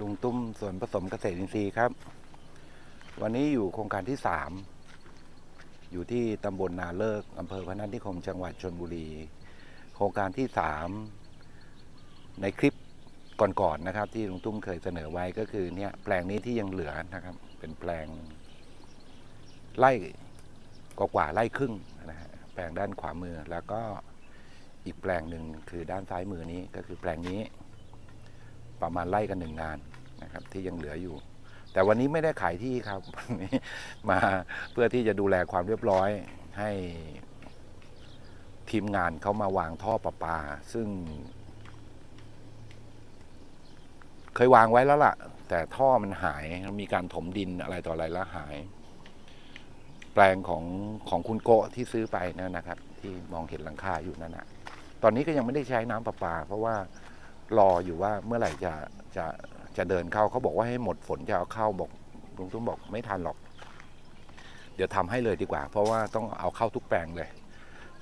ลุงตุ้มสวนผสมเกษตรอินทรีย์ครับ วันนี้อยู่โครงการที่สามอยู่ที่ตำบลนาเลิกอำเภอพนัสนิคมจังหวัดชนบุรี โครงการที่สามในคลิปก่อนๆนะครับ ที่ลุงตุ้มเคยเสนอไว้ก็คือเนี่ยแปลงนี้ที่ยังเหลือนะครับ เป็นแปลงไร่กว่าๆไร่ครึ่งนะฮะแปลงด้านขวามือแล้วก็อีกแปลงหนึ่งคือด้านซ้ายมือนี้ก็คือแปลงนี้ประมาณไล่กันหนึ่งงาน นะครับที่ยังเหลืออยู่ แต่วันนี้ไม่ได้ขายที่ครับวันนี้มาเพื่อที่จะดูแลความเรียบร้อยให้ทีมงานเขามาวางท่อประปา ซึ่ง เคยวางไว้แล้วล่ะ แต่ท่อมันหายมีการถมดินอะไรต่ออะไรแล้วหาย แปลงของของคุณโกะที่ซื้อไปนั่นนะครับ ที่มองเห็นหลังคาอยู่นั่นนะตอนนี้ก็ยังไม่ได้ใช้น้ำประปา เพราะว่ารออยู่ว่าเมื่อไหร่จะจะ จะเดินเข้าเขาบอกว่าให้หมดฝนจะเอาเข้าบอกลุงตุ้มบอกไม่ทันหรอก เดี๋ยวทำให้เลยดีกว่า เพราะว่าต้องเอาเข้าทุกแปลงเลย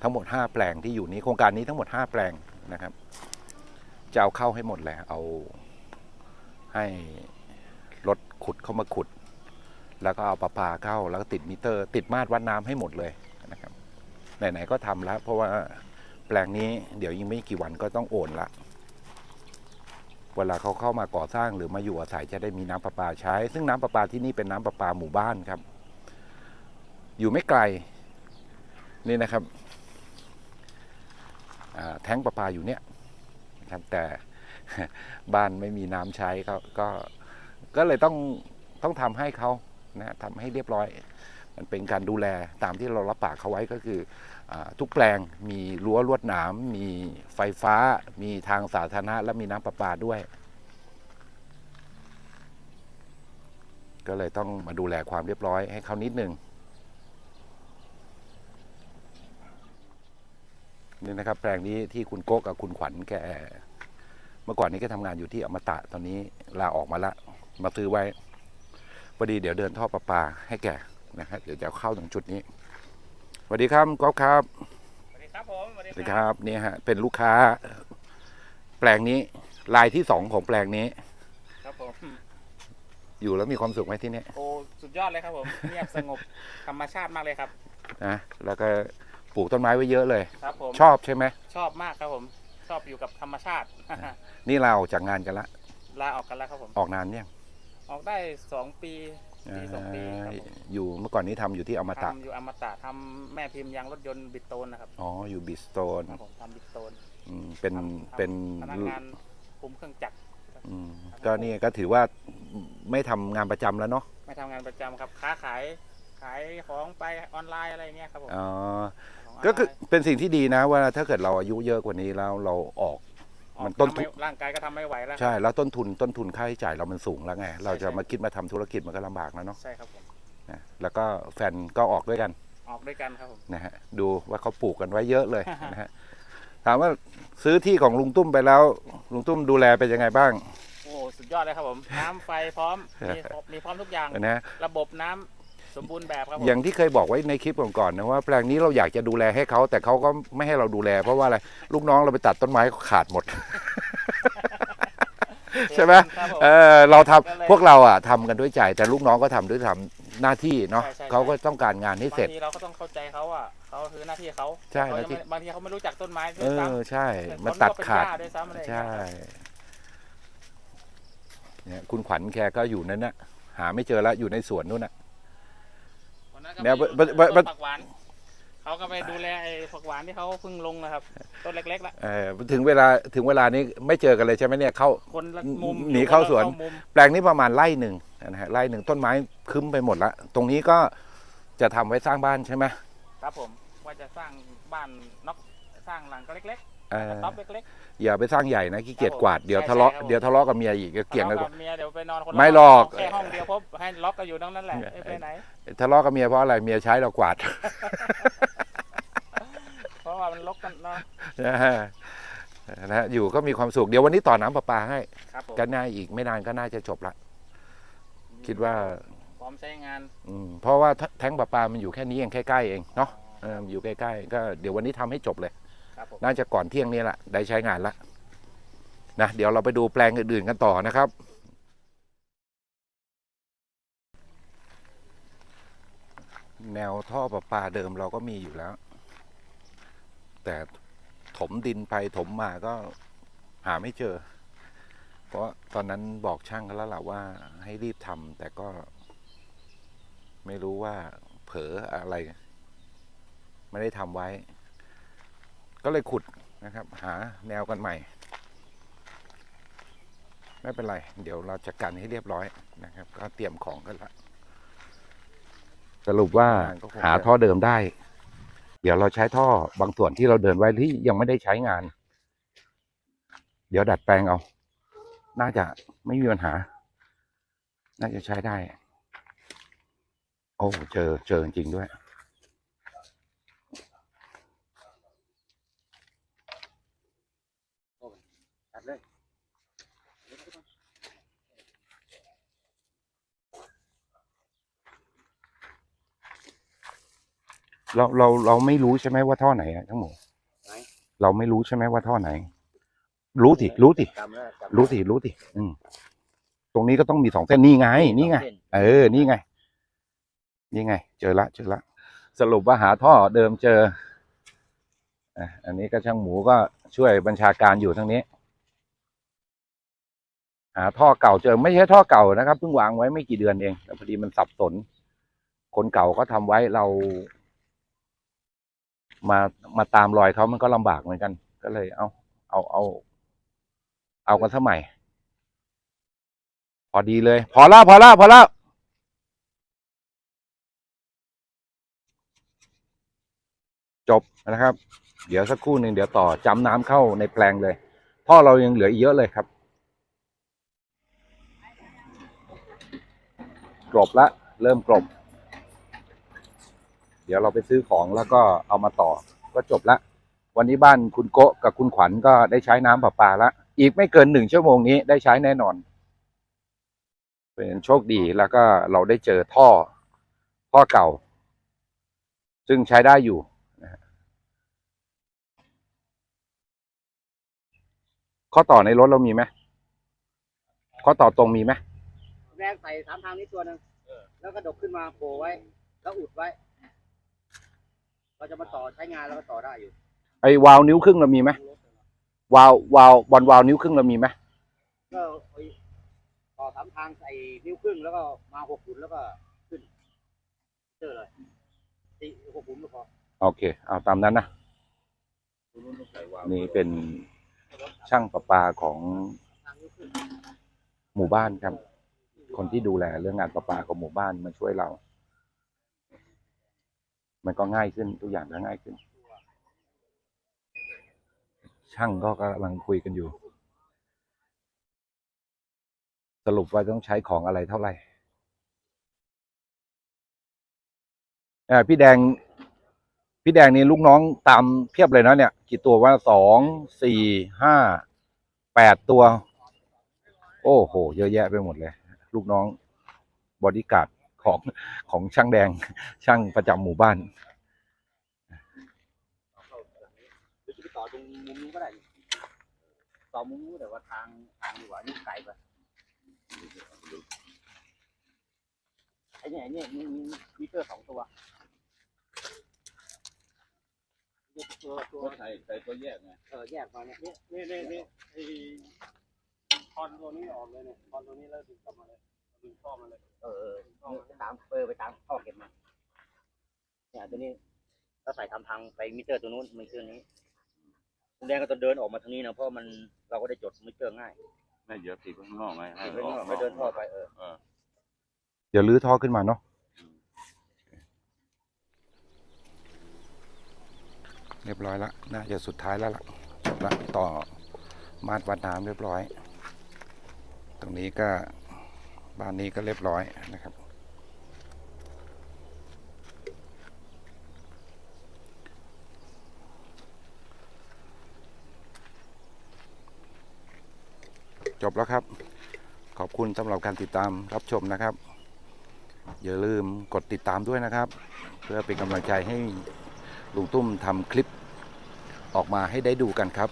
ทั้งหมดห้าแปลงที่อยู่นี้โครงการนี้ทั้งหมดห้าแปลงนะครับ จะเอาเข้าให้หมดเลยเอาให้รถขุดเข้ามาขุด แล้วก็เอาประปาเข้าแล้วก็ติดมิเตอร์ ติดมาตรวัดน้ำให้หมดเลยนะครับไหนๆก็ทำแล้ว เพราะว่าแปลงนี้เดี๋ยวยิ่งไม่กี่วันก็ต้องโอนละ เวลาเขาเข้ามาก่อสร้างหรือมาอยู่อาศัยจะได้มีน้ำประปาใช้ ซึ่งน้ำประปาที่นี่เป็นน้ำประปาหมู่บ้านครับ อยู่ไม่ไกลนี่นะครับแท้งประปาอยู่เนี่ยครับแต่บ้านไม่มีน้ำใช้ก็ก็ก็เลยต้องต้องทำให้เขานะทำให้เรียบร้อย มันเป็นการดูแลตามที่เรารับปากเขาไว้ก็คืออทุกแปลงมีรั้วลวดหนาม มีไฟฟ้า มีทางสาธารณะ และมีน้ำประปาด้วย ก็เลยต้องมาดูแลความเรียบร้อยให้เขานิดนึงนี่นะครับ แปลงนี้ที่คุณโก้กับคุณขวัญแกเมื่อก่อนนี้ก็ทำงานอยู่ที่อมตะตอนนี้ลาออกมาละ มาซื้อไว้พอดีเดี๋ยวเดินท่อประปาให้แก นะครับเดี๋ยวจะเอาเข้าถึงจุดนี้สวัสดีครับก๊อฟครับสวัสดีครับผมสวัสดีสวัสดีครับเนี่ยฮะเป็นลูกค้า แปลงนี้ลายที่สองของแปลงนี้ ครับผมอยู่แล้วมีความสุขไหมที่นี่โอ้สุดยอดเลยครับผมเงียบสงบธรรมชาติมากเลยครับนะแล้วก็ปลูกต้นไม้ไว้เยอะเลยครับผมชอบใช่ไหมชอบมากครับผม ชอบอยู่กับธรรมชาติ นี่เราออกจากงานกันละลาออกกันแล้วครับผมออกนานยัง ออกได้สองปีปีสองปีครับผมอยู่เมื่อก่อนนี้ทำอยู่ที่อมตะ ทำอยู่อมตะทำแม่พิมพ์ยางรถยนต์บิดโตนนะครับอ๋อ อยู่บิสโตนครับผมทำบิดโตนอืมเป็น ทำเป็นพนักงานคุมเครื่องจักรอืมก็นี่ก็ถือว่าไม่ทำงานประจำแล้วเนาะ ไม่ทำงานประจำครับ ค้าขายขายของไปออนไลน์อะไรเงี้ยครับผมอ๋อ ของนไลน์ก็คือเป็นสิ่งที่ดีนะว่าถ้าเกิดเราอายุเยอะกว่านี้แล้วเราออกออก มันต้นทุนทำไม่ร่างกายก็ทำไม่ไหวแล้วครับใช่แล้วต้นทุนต้นทุนค่าใช้จ่ายเรามันสูงแล้วไง เราจะใช่มาคิดมาทำธุรกิจมันก็ลำบากแล้วเนาะใช่ครับผมนะแล้วก็แฟนก็ออกด้วยกันออกด้วยกันครับผมนะฮะดูว่าเขาปลูกกันไว้เยอะเลยนะฮะถามว่าซื้อที่ของลุงตุ้มไปแล้ว ลุงตุ้มดูแลเป็นยังไงบ้างโอ้สุดยอดเลยครับผม น้ำไฟพร้อมมีครบมีพร้อมทุกอย่าง นะฮะ ระบบน้ำ สมบูรณ์แบบครับผม อย่างที่เคยบอกไว้ในคลิปก่อนๆนะว่าแปลงนี้เราอยากจะดูแลให้เขาแต่เขาก็ไม่ให้เราดูแล เพราะว่าอะไรลูกน้องเราไปตัดต้นไม้เขาขาดหมด ใช่ไหมครับผมเออเราทำก็เลยพวกเราอะทำกันด้วยใจ แต่ลูกน้องก็ทำด้วยทำหน้าที่เนาะใช่ใช่ เขาก็ต้องการงานให้เสร็จ บางทีเราก็ต้องเข้าใจเขาอะเขาคือหน้าที่เขาใช่เขาหน้าที่ จะไม่บางทีเขาไม่รู้จักต้นไม้ด้เอวยซ้อใช่ำมาตัดขาดเขนึกว่เป็นหญ้ด้วยซ้ำอะไรอย่างเงี้ใช่ยครับเนี่ยคุณขวัญแกก็อยู่นั่นน่ะหาไม่เจอแล้วอยู่ในสวนนู่นน่ะ วันนั้นก็เดี๋ยวไปอยู่บัดบัดบัดต้นผักหวาน เขาก็ไปดูแลไอ้ผักหวานที่เขาเพิ่งลงนะครับ ต้นเล็กๆละเออถึงเวลาถึงเวลานี้ไม่เจอกันเลยใช่ไหมเนี่ยเข้า คนละมุมหนีเข้าสวนมุมแปลงนี้ประมาณไร่หนึ่งนะฮะไร่หนึ่งต้นไม้คึ้มไปหมดละตรงนี้ก็จะทำไว้สร้างบ้านใช่ไหมครับผม ว่าจะสร้างบ้านนอกสร้างหลังก็เล็ก เอๆอกระต๊อบเล็กอย่าไปสร้างใหญ่นะขี้เกียจครับผมกวาดเดี๋ยวใช่ทะเลาะใช่ครับผมเดี๋ยวทะเลาะกับเมียอีกก็ๆเกี่ยงกัน ทะเลาะกับเมียเดี๋ยวไปนอนคนละไม่หรอก แค่ห้องเดียวพบให้ล็อกกันอยู่ตรงนั้นแหละไม่ไปไหน ทะเลาะกับเมียเพราะอะไรเมียใช้เรากวาด เพราะว่ามันลกกันเนาะนะฮะนะฮะอยู่ก็มีความสุขเดี๋ยววันนี้ต่อน้ำประปาให้ครับผมก็น่าอีกไม่นานก็น่าจะจบละ คิดว่า พร้อมใช้งานอืมเพราะว่าแท้งประปามันอยู่แค่นี้เองใกล้ๆเองเนาะเอออยู่ใกล้ๆก็เดี๋ยววันนี้ทำให้จบเลยครับผม น่าจะก่อนเที่ยงนี้แหละได้ใช้งานละนะเดี๋ยวเราไปดูแปลงอื่นๆกันต่อนะครับ แนวท่อประปาเดิมเราก็มีอยู่แล้ว แต่ถมดินไปถมมาก็หาไม่เจอ เพราะตอนนั้นบอกช่างเขาแล้วล่ะว่าให้รีบทำแต่ก็ ไม่รู้ว่าเผลออะไร ไม่ได้ทำไว้ ก็เลยขุดนะครับ หาแนวกันใหม่ ไม่เป็นไร เดี๋ยวเราจัดการให้เรียบร้อยนะครับ ก็เตรียมของกันละสรุปว่าหาท่อเดิมได้ เดี๋ยวเราใช้ท่อบางส่วนที่เราเดินไว้ที่ยังไม่ได้ใช้งาน เดี๋ยวดัดแปลงเอา น่าจะไม่มีปัญหา น่าจะใช้ได้ โอ้เจอเจอจริงๆด้วย ตัดเลยเราเราเราไม่รู้ใช่ไหมว่าท่อไหนอะทั้งหมดไหน เราไม่รู้ใช่ไหมว่าท่อไหน รู้สิรู้สิจำแล้วจำรู้สิรู้สิอืมตรงนี้ก็ต้องมีสองเส้นนี่ไง นี่ไงเส้นเออ นี่ไง นี่ไง เจอละ เจอละ สรุปว่าหาท่อเดิมเจออะอันนี้ก็ช่างหมูก็ช่วยบัญชาการอยู่ทั้งนี้ หาท่อเก่าเจอไม่ใช่ท่อเก่านะครับเพิ่งวางไว้ไม่กี่เดือนเองแต่พอดีมันสับสน คนเก่าก็ทำไว้เรา มามาตามรอยเขามันก็ลำบากเหมือนกัน ก็เลย เอาเอาเอา เอากันสมัยพอดีเลย พอแล้วพอแล้วพอแล้วจบนะครับ เดี๋ยวสักครู่หนึ่งเดี๋ยวต่อจำน้ำเข้าในแปลงเลยท่อเรายังเหลืออีกเยอะเลยครับ กลบละ เริ่มกลบเดี๋ยวเราไปซื้อของแล้วก็เอามาต่อก็จบละ วันนี้บ้านคุณโกะกับคุณขวัญก็ได้ใช้น้ำประปาละ อีกไม่เกินหนึ่งชั่วโมงนี้ได้ใช้แน่นอน เป็นโชคดีแล้วก็เราได้เจอท่อท่อเก่า ซึ่งใช้ได้อยู่ข้อต่อในรถเรามีไหมข้อต่อตรงมีไหม แรกใส่สามทางนี้ตัวหนึ่งแล้วก็ดกขึ้นมาโผล่ไว้ แล้วอุดไว้ เราจะมาต่อใช้งานแล้วก็ต่อได้อยู่ไอ้วาล์วนิ้วครึ่งเรามีไหมวาล์ววาล์วบอลวาล์วนิ้วครึ่งเรามีไหมก็ไอ้ต่อสามทางใส่นิ้วครึ่งแล้วก็มาหกหุ่นแล้วก็ขึ้นเจอเลยตีหกหุ่นก็พอโอเคเอาตามนั้นนะ นี่เป็นช่างประปาของทางนิ้วครึ่ง หมู่บ้านครับ คนที่ดูแลเรื่องงานประปาของหมู่บ้านมาช่วยเรา มันก็ง่ายขึ้นทุกอย่างก็ง่ายขึ้น ช่างก็กำลังคุยกันอยู่ สรุปว่าต้องใช้ของอะไรเท่าไหร่อ่าพี่แดง พี่แดงนี่ลูกน้องตามเพียบเลยนะเนี่ย กี่ตัวว่าสองสี่ห้าแปดตัว โอ้โห เยอะแยะไปหมดเลย ลูกน้องบอดี้การ์ดของของช่างแดงช่างประจำหมู่บ้านต่อตรงมุมนู้นก็ได้ต่อมุมนู้นแต่ว่าทางทางดีกว่านี่ไกลไปไอ้เนี่ยไอ้เนี่ยมีมีมิเตอร์สองตัวตัวตัวใส่ใส่ตัวแยกไงเออแยกมาเนี่ยเนี่ยเนี่นี่นี่ไอ อนตัวนี้ออกเลยเนี่ยคอนตัวนี้แล้วดึงกลับมาเลยดึงข้อมาเลย เออเออไปตามเออไปตามท่อเก็บมาเนี่ยตัวนี้เราใส่ทำทางไปมิเตอร์ตัวนู้นมิเตอร์นี้คุณแดงก็ต้องเดินออกมาทางนี้นะเพราะมันเราก็ได้จดมิเตอร์ง่ายไม่เดี๋ยวติดข้างนอกไงให้ติดไว้ออกนอกไม่เดินท่อไปเออเออเดี๋ยวลื้อท่อขึ้นมาเนาะเรียบร้อยแล้วน่าจะสุดท้ายแล้วล่ะจบละต่อมาดวัดน้ำเรียบร้อย ตรงนี้ก็บ้านนี้ก็เรียบร้อยนะครับ จบแล้วครับ ขอบคุณสำหรับการติดตามรับชมนะครับ อย่าลืมกดติดตามด้วยนะครับ เพื่อเป็นกำลังใจให้ลุงตุ้มทำคลิปออกมาให้ได้ดูกันครับ